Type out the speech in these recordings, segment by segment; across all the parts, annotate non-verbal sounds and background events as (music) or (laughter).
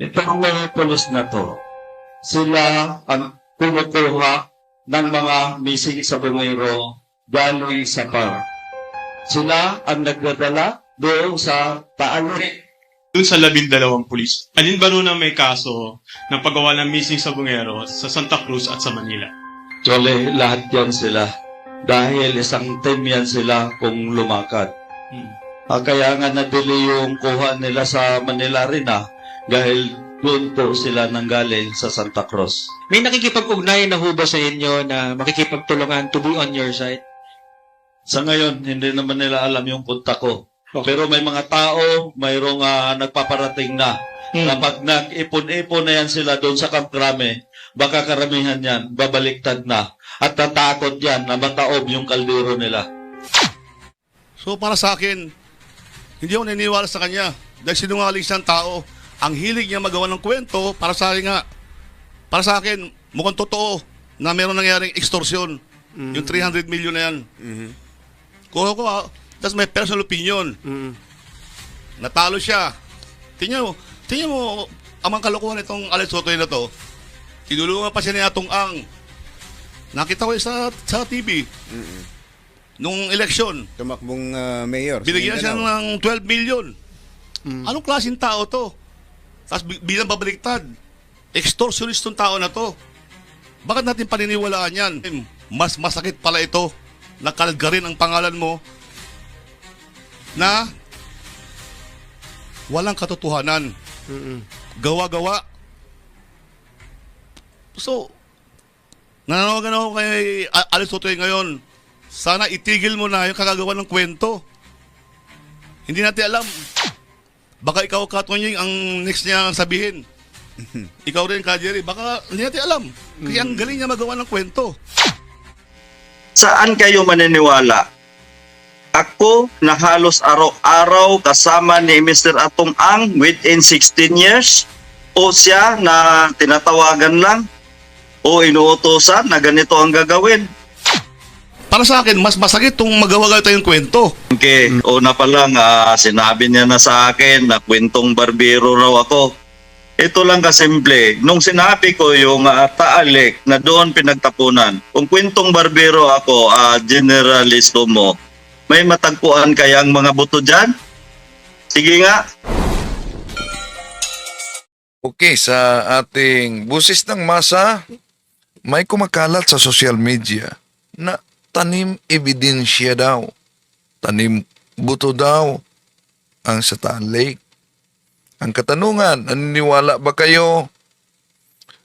Itong mga pulis na to, sila ang kumukuha ng mga missing sa bungero galing sa par. Sila ang nagdadala doon sa Taanri. Dun sa labindalawang pulis, alin ba ang may kaso ng paggawa ng missing sa bungero sa Santa Cruz at sa Manila? Actually, lahat yan sila. Dahil isang team yan sila kung lumakad. Hmm. Ah, kaya nga nabili yung kuha nila sa Manila rin ah. Dahil doon po sila nanggaling sa Santa Cruz. May nakikipag-ugnay na ho ba sa inyo na makikipagtulungan to be on your side? Sa ngayon, hindi naman nila alam yung punta ko. Pero may mga tao, mayroong ah, nagpaparating na. Hmm. Kapag nag-ipon-ipon na yan sila doon sa Camp Crame, baka karamihan yan, babaliktad na. At tatakot yan na mataob yung kaldero nila. So para sa akin, hindi ako naniniwala sa kanya. Dahil sinungaling siyang tao. Ang hilig niya magawa ng kwento, para sa akin nga, para sa akin, mukhang totoo na meron nangyaring extortion. Yung 300 million na yan. Kuha ko, ah, that's my personal opinion. Natalo siya. Tingnan mo, tingnan mo, ang mga kalokohan itong Alex Sotoy na to, tinulungan pa siya ni Atong Ang. Nakita ko sa, sa TV. Nung eleksyon, Tumakbong ah, mayor. Binigyan siya ng 12 million. Anong klaseng tao to? Tapos bi- bilang babaliktad, extortionist tong tao na to. Bakit natin paniniwalaan yan? Mas masakit pala ito na kalgarin ang pangalan mo na walang katotohanan. Gawa-gawa. So, nananawagan ako kay Alice Sotoy ngayon. Sana itigil mo na yung kagagawa ng kwento. Hindi natin alam. Baka ikaw, Katonying, ang next niya sabihin. (laughs) ikaw rin, Ka Jerry. Baka hindi natin alam. Kaya ang galing niya magawa ng kwento. Saan kayo maniniwala? Ako na halos araw-araw kasama ni Mr. Atong Ang within 16 years? O siya na tinatawagan lang? O inuutosan na ganito ang gagawin? Para sa akin, mas masakit itong magawa tayong kwento. Okay, una pa lang ah, sinabi niya na sa akin na kwentong barbero raw ako. Ito lang kasimple. Nung sinabi ko yung uh, taalik na doon pinagtapunan, kung kwentong barbero ako, uh, generalisto mo, may matagpuan kayang mga buto dyan? Sige nga. Okay, sa ating busis ng masa, may kumakalat sa social media na tanim ebidensya daw. Tanim buto daw ang Satan Lake. Ang katanungan, naniniwala ba kayo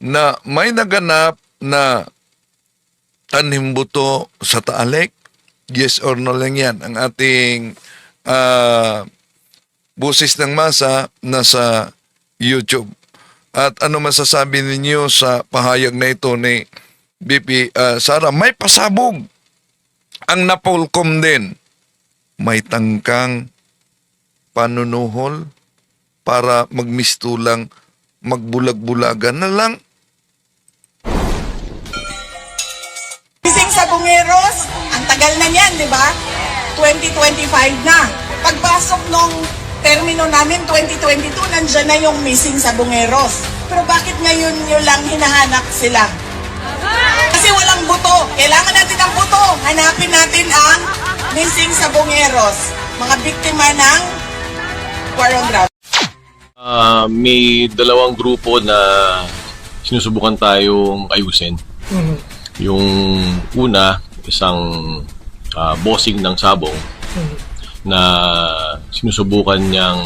na may naganap na tanim buto sa Taal Lake? Yes or no lang yan. Ang ating ah, busis ng masa nasa YouTube. At ano masasabi ninyo sa pahayag na ito ni BP ah, Sara? May pasabog ang Napolcom din. May tangkang panunuhol para magmistulang magbulag-bulagan na lang. Gising sa Bungeros, ang tagal na niyan, di ba? 2025 na. Pagpasok nung termino namin, 2022, nandyan na yung missing sa Bungeros. Pero bakit ngayon nyo lang hinahanap sila? Kasi walang buto. Kailangan natin ng buto. Hanapin natin ang missing sa Bungeros. Mga biktima ng drugs. Ah, may dalawang grupo na sinusubukan tayong ayusin. Yung una, isang ah, bossing ng sabong na sinusubukan niyang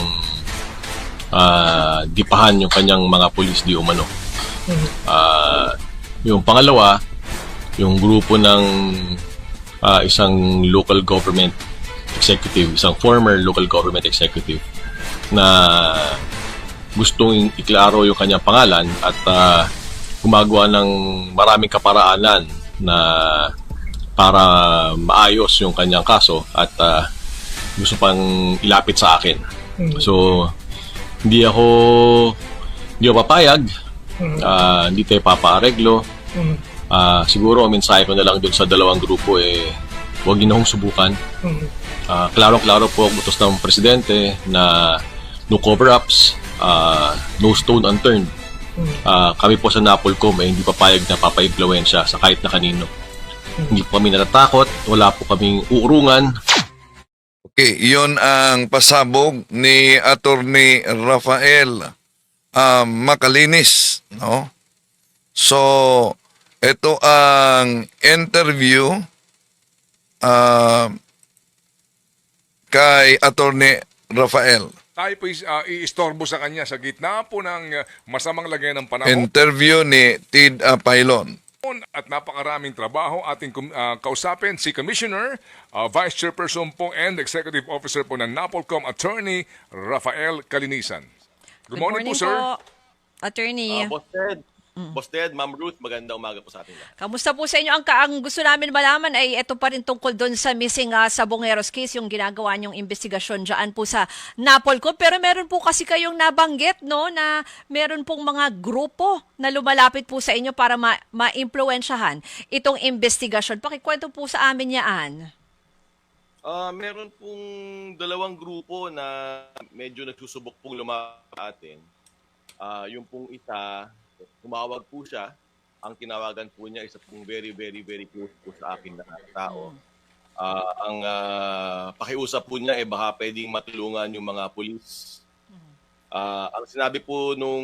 ah, dipahan yung kanyang mga pulis di umano. Ah, yung pangalawa, yung grupo ng ah, isang local government executive, isang former local government executive na gustong iklaro yung kanyang pangalan at ah, gumagawa ng maraming kaparaanan na para maayos yung kanyang kaso at ah, gusto pang ilapit sa akin. So, hindi ako hindi ako papayag. Ah, hindi tayo papaareglo. Ah, siguro ang mensahe ko na lang dun sa dalawang grupo eh huwag niyo na subukan. Ah, klaro-klaro po ang utos ng presidente na no cover-ups ah, no stone unturned. Ah, kami po sa Napolcom ay hindi papayag na papaimpluwensya sa kahit na kanino. Hindi po kami natatakot, wala po kaming uurungan, Okay, iyon ang pasabog ni Attorney Rafael um, Macalinis, no? So, ito ang interview uh, kay Attorney Rafael. tayo po iistorbo sa kanya sa gitna po ng uh, masamang lagay ng panahon Interview ni Tid Apailon. at napakaraming trabaho ating uh, kausapin si Commissioner, uh, Vice Chairperson po and Executive Officer po ng Napolcom Attorney Rafael Kalinisan. Good, morning, po, sir. Attorney. Ah, Boss Ted, Boss Ted, Ma'am Ruth, magandang umaga po sa atin. lahat. Kamusta po sa inyo? Ang, ang gusto namin malaman ay ito pa rin tungkol doon sa missing uh, Sabongeros case, yung ginagawa niyong investigasyon dyan po sa Napolcom. Pero meron po kasi kayong nabanggit, no, na meron pong mga grupo na lumalapit po sa inyo para ma- ma-impluensyahan itong investigasyon. Pakikwento po sa amin yaan. Ah, meron pong dalawang grupo na medyo nagsusubok pong lumapit atin. Ah, yung pong isa, tumawag po siya. Ang tinawagan po niya isa pong very, very, very close po sa akin na tao. Ah, ang ah, pakiusap po niya eh baka pwedeng matulungan yung mga pulis. Ah, ang sinabi po nung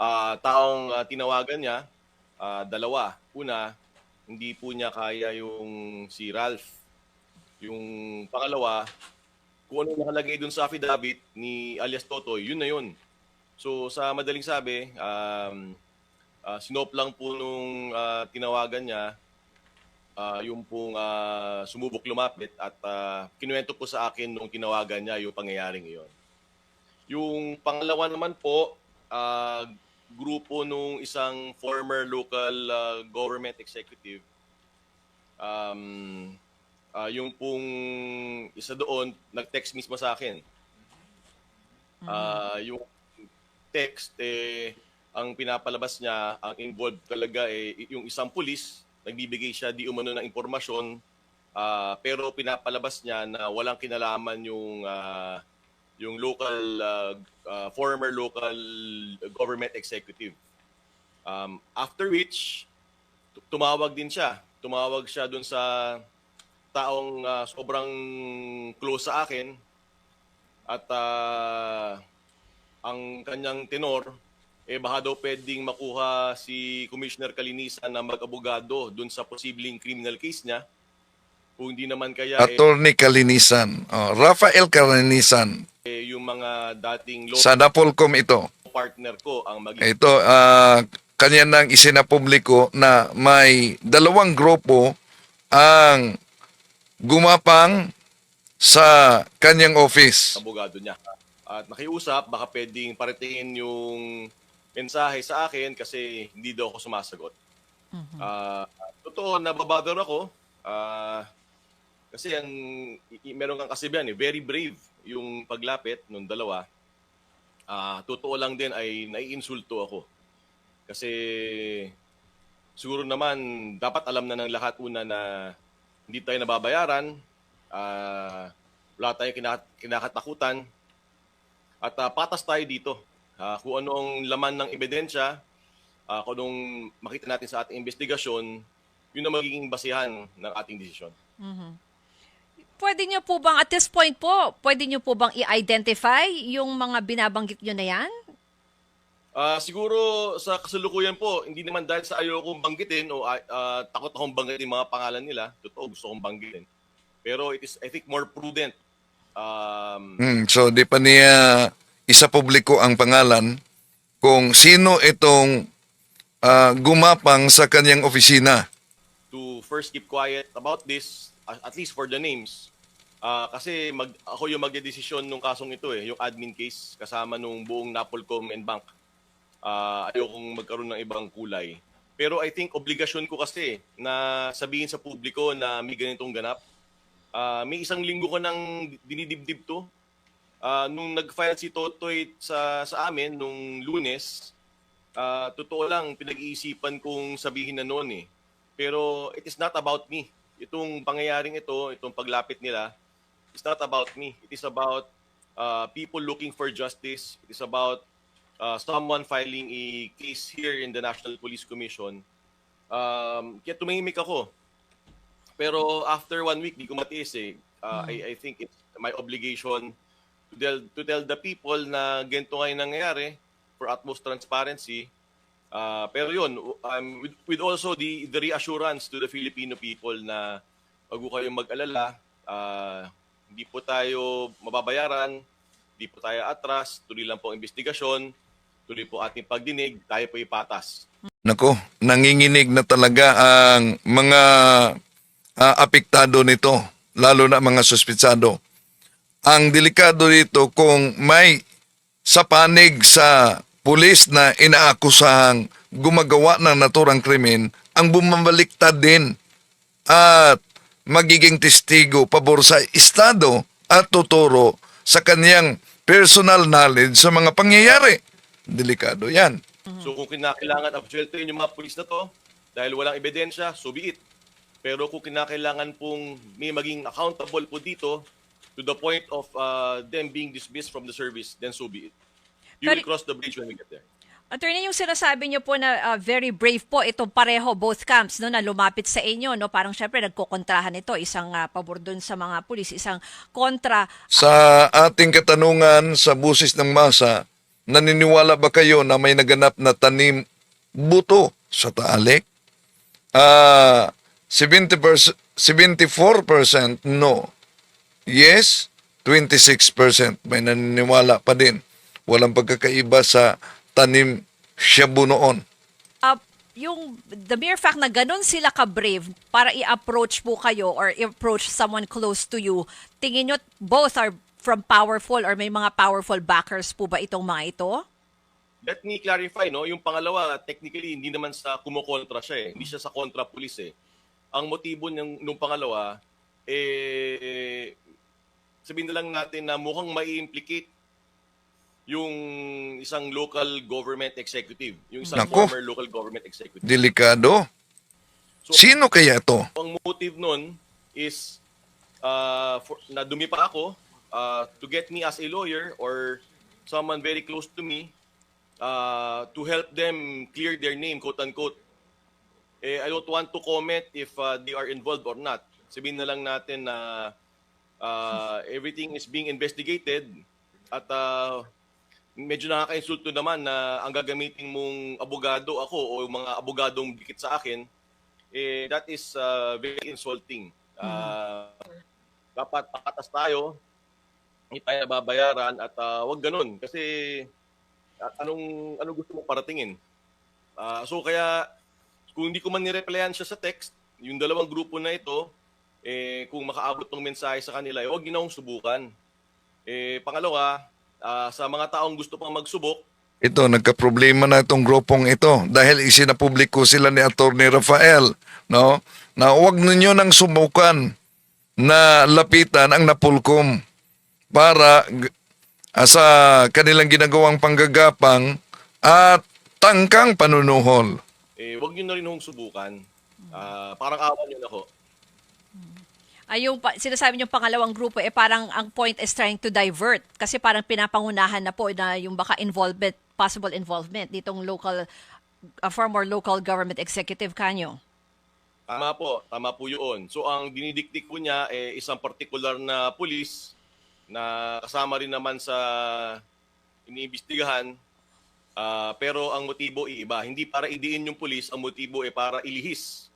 ah, taong ah, tinawagan niya, ah, dalawa. Una, hindi po niya kaya yung si Ralph. Yung pangalawa, kung ano nakalagay dun sa affidavit ni alias Totoy, yun na yun. So sa madaling sabi, um, uh, sinop lang po nung ah, tinawagan niya, ah, yung pong ah, sumubok lumapit at uh, kinuwento po sa akin nung tinawagan niya yung pangyayaring iyon. Yung pangalawa naman po, ah, grupo nung isang former local ah, government executive um, ah, yung pong isa doon, nag-text mismo sa akin. Ah, yung text, eh, ang pinapalabas niya, ang involved talaga, eh, yung isang pulis, nagbibigay siya di umano ng impormasyon, ah, pero pinapalabas niya na walang kinalaman yung ah, yung local, ah, ah, former local government executive. Um, after which, tu- tumawag din siya. Tumawag siya dun sa taong ah, sobrang close sa akin at ah, ang kanyang tenor eh baka daw pwedeng makuha si Commissioner Kalinisan na mag-abogado dun sa posibleng criminal case niya. Kung hindi naman kaya eh, Attorney Kalinisan. Oh, Rafael Kalinisan. eh, yung mga dating law Sa Napolcom ito. partner ko ang maging Ito, ah, kanya nang isinapubliko na may dalawang grupo ang gumapang sa kanyang office. abogado niya. At nakiusap, baka pwedeng paratingin yung mensahe sa akin kasi hindi daw ako sumasagot. Ah, totoo, nababother ako. Ah, kasi ang meron kang kasibihan eh, very brave yung paglapit nung dalawa. Ah, totoo lang din ay naiinsulto ako. Kasi siguro naman dapat alam na ng lahat una na hindi tayo nababayaran. Ah, wala tayong kina- kinakatakutan. At ah, patas tayo dito. Ah, kung anong laman ng ebidensya, ah, kung anong makita natin sa ating investigasyon, yun ang magiging basihan ng ating desisyon. Pwede niyo po bang, at this point po, pwede niyo po bang i-identify yung mga binabanggit niyo na yan? Ah, siguro sa kasalukuyan po, hindi naman dahil sa ayaw kong banggitin o ah, takot akong banggitin mga pangalan nila. Totoo, gusto kong banggitin. Pero it is, I think, more prudent. Um, Hmm, so di pa niya isa publiko ang pangalan kung sino itong ah, gumapang sa kanyang opisina. to first keep quiet about this, at least for the names. Ah, kasi mag, ako yung magdedesisyon nung kasong ito eh, yung admin case kasama nung buong Napolcom and Bank. Ah, ayokong magkaroon ng ibang kulay. Pero I think obligasyon ko kasi na sabihin sa publiko na may ganitong ganap. Ah, may isang linggo ko nang dinidibdib to. Ah, nung nag-file si Totoy sa, sa amin nung lunes, ah, totoo lang, pinag-iisipan kong sabihin na noon eh. Pero it is not about me. Itong pangyayaring ito, itong paglapit nila, it's not about me. It is about uh, people looking for justice. It is about uh, someone filing a case here in the National Police Commission. Um, kaya tumahimik ako. Pero after one week, di ko matiis eh. Uh, I, I think it's my obligation to tell, to tell the people na ganito ngayon nangyayari for utmost transparency. Uh, pero yun, um, with, with also the, the reassurance to the Filipino people na wag po kayong mag-alala, uh, hindi po tayo mababayaran, hindi po tayo atras, tuloy lang po ang investigasyon, tuloy po ating pagdinig, tayo po ipatas. Nako, nanginginig na talaga ang mga ah, apektado nito, lalo na mga suspitsado. Ang delikado dito kung may sa panig sa pulis na inaakusahang gumagawa ng naturang krimen, ang bumabaliktad din at magiging testigo pabor sa Estado at tuturo sa kanyang personal knowledge sa mga pangyayari. Delikado yan. So kung kinakailangan absueltoin yung mga pulis na to, dahil walang ebidensya, so be it. Pero kung kinakailangan pong may maging accountable po dito to the point of uh, them being dismissed from the service, then so be it. You will Pero- cross the bridge when we get there. Attorney, yung sinasabi niyo po na uh, very brave po itong pareho, both camps, no, na lumapit sa inyo, no? Parang syempre nagkokontrahan ito, isang uh, pabor dun sa mga pulis, isang kontra. Sa ating katanungan sa busis ng masa, naniniwala ba kayo na may naganap na tanim buto sa taalik? Ah, 70%, 74% no. Yes, 26% may naniniwala pa din. Walang pagkakaiba sa tanim shabu noon. Uh, yung the mere fact na ganun sila ka-brave para i-approach po kayo or i-approach someone close to you, tingin nyo both are from powerful or may mga powerful backers po ba itong mga ito? Let me clarify, no? Yung pangalawa, technically, hindi naman sa kumukontra siya eh. Hindi siya sa kontra pulis eh. Ang motibo ng, nung pangalawa, eh, sabihin na lang natin na mukhang mai-implicate yung isang local government executive. Yung isang Nako. former local government executive. Delikado. So, Sino kaya to? ang motive nun is uh, for, na dumi pa ako uh, to get me as a lawyer or someone very close to me uh, to help them clear their name, quote unquote. Eh, I don't want to comment if uh, they are involved or not. Sabihin na lang natin na uh, everything is being investigated at uh, medyo nakaka-insulto naman na ang gagamitin mong abogado ako o yung mga abogadong dikit sa akin eh, that is uh, very insulting. Uh, Dapat pakatas tayo, hindi tayo nababayaran at uh, wag ganun kasi at anong anong gusto mong paratingin. Ah, so kaya kung hindi ko man nireplyan siya sa text, yung dalawang grupo na ito, eh, kung makaabot ng mensahe sa kanila, eh, huwag ginawang subukan. Eh, pangalawa, ah, sa mga taong gusto pang magsubok, Ito, nagka-problema na itong grupong ito dahil isinapubliko sila ni Attorney Rafael, no? Na huwag ninyo nang subukan na lapitan ang napulkom para sa kanilang ginagawang panggagapang at tangkang panunuhol. eh, huwag nyo na rin hong subukan. Ah, parang awan nyo na ho. Ay, yung pa, sinasabi niyo pangalawang grupo, eh parang ang point is trying to divert kasi parang pinapangunahan na po na yung baka involvement, possible involvement ditong local, uh, former local government executive kanyo. Tama po, tama po yun. So ang dinidikdik po niya eh, isang particular na pulis na kasama rin naman sa iniimbestigahan. Ah, pero ang motibo ay iba. Hindi para idiin yung pulis, ang motibo ay para ilihis.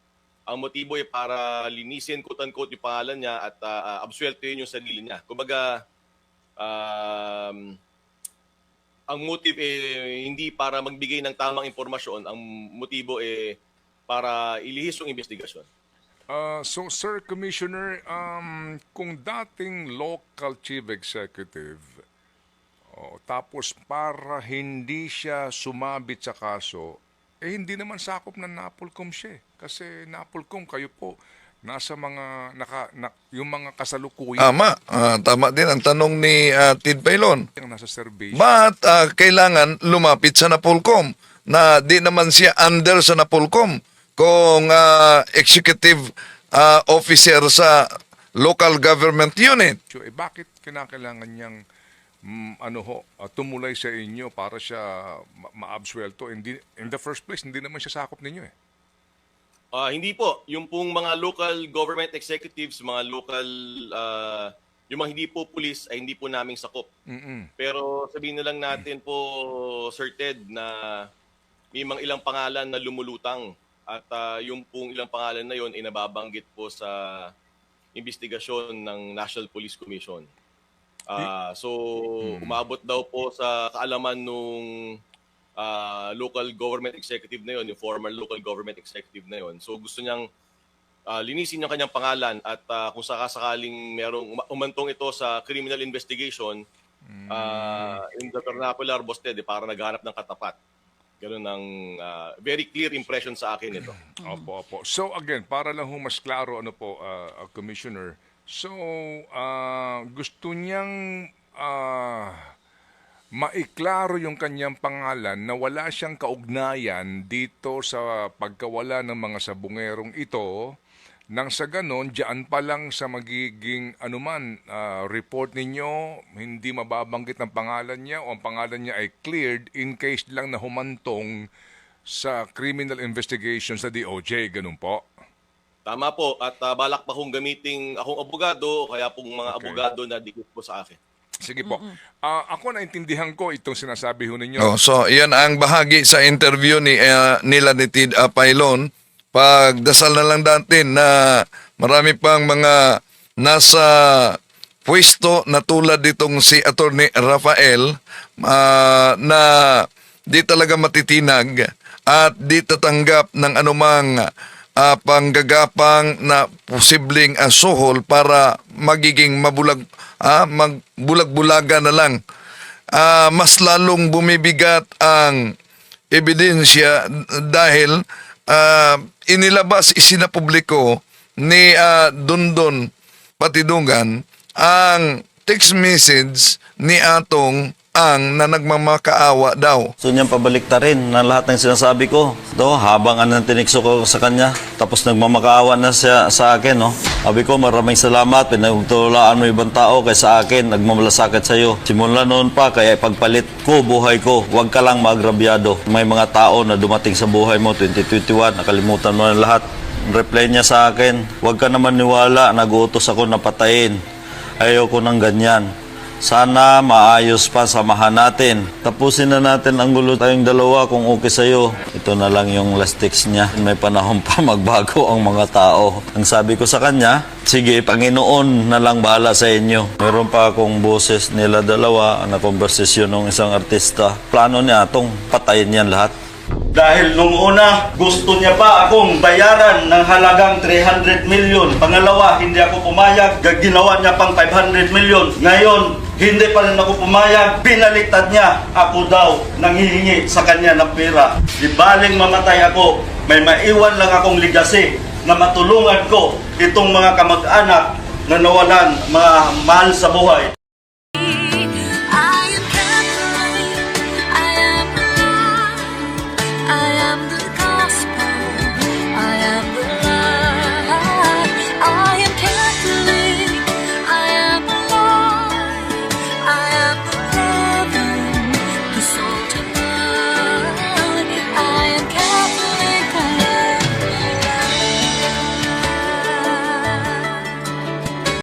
Ang motibo ay para linisin, quote-unquote, yung pangalan niya at uh, absueltohin yung sarili niya. Kumbaga, um, ang motive eh, hindi para magbigay ng tamang impormasyon. Ang motibo eh para ilihis yung investigasyon. Uh, so, Sir Commissioner, um, kung dating local chief executive, oh, tapos para hindi siya sumabit sa kaso, eh hindi naman sakop ng Napolcom siya. eh. Kasi Napolcom, kayo po, nasa mga, naka, na, yung mga kasalukuyan Tama, ah, tama din ang tanong ni ah, Tid Pailon. yung nasa survey. Ba't ah, kailangan lumapit sa Napolcom na di naman siya under sa Napolcom kung ah, executive ah, officer sa local government unit? eh, bakit kinakailangan niyang mm, ano ho, ah, tumulay sa inyo para siya ma- maabsuelto. Hindi, in the first place, hindi naman siya sakop ninyo eh. Ah, hindi po. Yung pong mga local government executives, mga local, ah, yung mga hindi po police ay hindi po naming sakop. Mm-mm. Pero sabihin na lang natin po, Sir Ted, na may mga ilang pangalan na lumulutang at ah, yung pong ilang pangalan na yon ay nababanggit po sa investigasyon ng National Police Commission. Ah, so umabot daw po sa kaalaman nung ah, local government executive na yon, yung former local government executive na yon. So gusto niyang ah, linisin yung kanyang pangalan at ah, kung sakasakaling merong uma- umantong ito sa criminal investigation, ah, in the vernacular, boss Ted, eh, para naghanap ng katapat. Ganun ang ah, very clear impression sa akin ito. (clears throat) Opo, opo. So again, para lang mas klaro ano po, uh, uh, Commissioner. So, ah, gusto niyang ah, maiklaro yung kanyang pangalan na wala siyang kaugnayan dito sa pagkawala ng mga sabungerong ito nang sa ganon, diyan pa lang sa magiging anuman ah, report ninyo, hindi mababanggit ang pangalan niya o ang pangalan niya ay cleared in case lang na humantong sa criminal investigation sa DOJ, ganun po. Tama po, at ah, balak pa kong gamiting akong abogado, kaya pong mga Okay. abogado na dikit po sa akin. Sige po. Ah, ako naintindihan ko itong sinasabi ho ninyo. Oh, so, yan ang bahagi sa interview ni eh, nila ni Tid Apailon. Pagdasal na lang natin na marami pang mga nasa pwesto na tulad ditong si Attorney Rafael ah, na di talaga matitinag at di tatanggap ng anumang ah, panggagapang na posibleng ah, suhol para magiging mabulag ah, magbulag-bulaga na lang. Ah, mas lalong bumibigat ang ebidensya dahil ah, inilabas isinapubliko ni ah, Dondon Patidungan ang text message ni Atong ang na nagmamakaawa daw. So niyang pabalik ta rin na lahat ng sinasabi ko. Do, habang anong tinikso ko sa kanya, tapos nagmamakaawa na siya sa akin, no? Sabi ko, maraming salamat, pinagtulaan mo ibang tao kaysa akin, nagmamalasakit sa iyo. Simula noon pa, kaya ipagpalit ko buhay ko, huwag ka lang maagrabyado. May mga tao na dumating sa buhay mo, 2021, nakalimutan mo na lahat. Reply niya sa akin, huwag ka naman niwala, nag-uutos ako na patayin. Ayoko ng ganyan. Sana maayos pa samahan natin. Tapusin na natin ang gulo tayong dalawa kung okay sa'yo. Ito na lang yung last text niya. May panahon pa (laughs) magbago ang mga tao. Ang sabi ko sa kanya, sige, Panginoon na lang bahala sa inyo. Meron pa akong boses nila dalawa na konversasyon ng isang artista. Plano niya itong patayin yan lahat. Dahil nung una, gusto niya pa akong bayaran ng halagang 300 million. Pangalawa, hindi ako pumayag. Ginawa niya pang 500 million. Ngayon, hindi pa rin ako pumayag. Binaliktad niya. Ako daw nanghihingi sa kanya ng pera. Di mamatay ako, may maiwan lang akong legacy na matulungan ko itong mga kamag-anak na nawalan mga mahal sa buhay.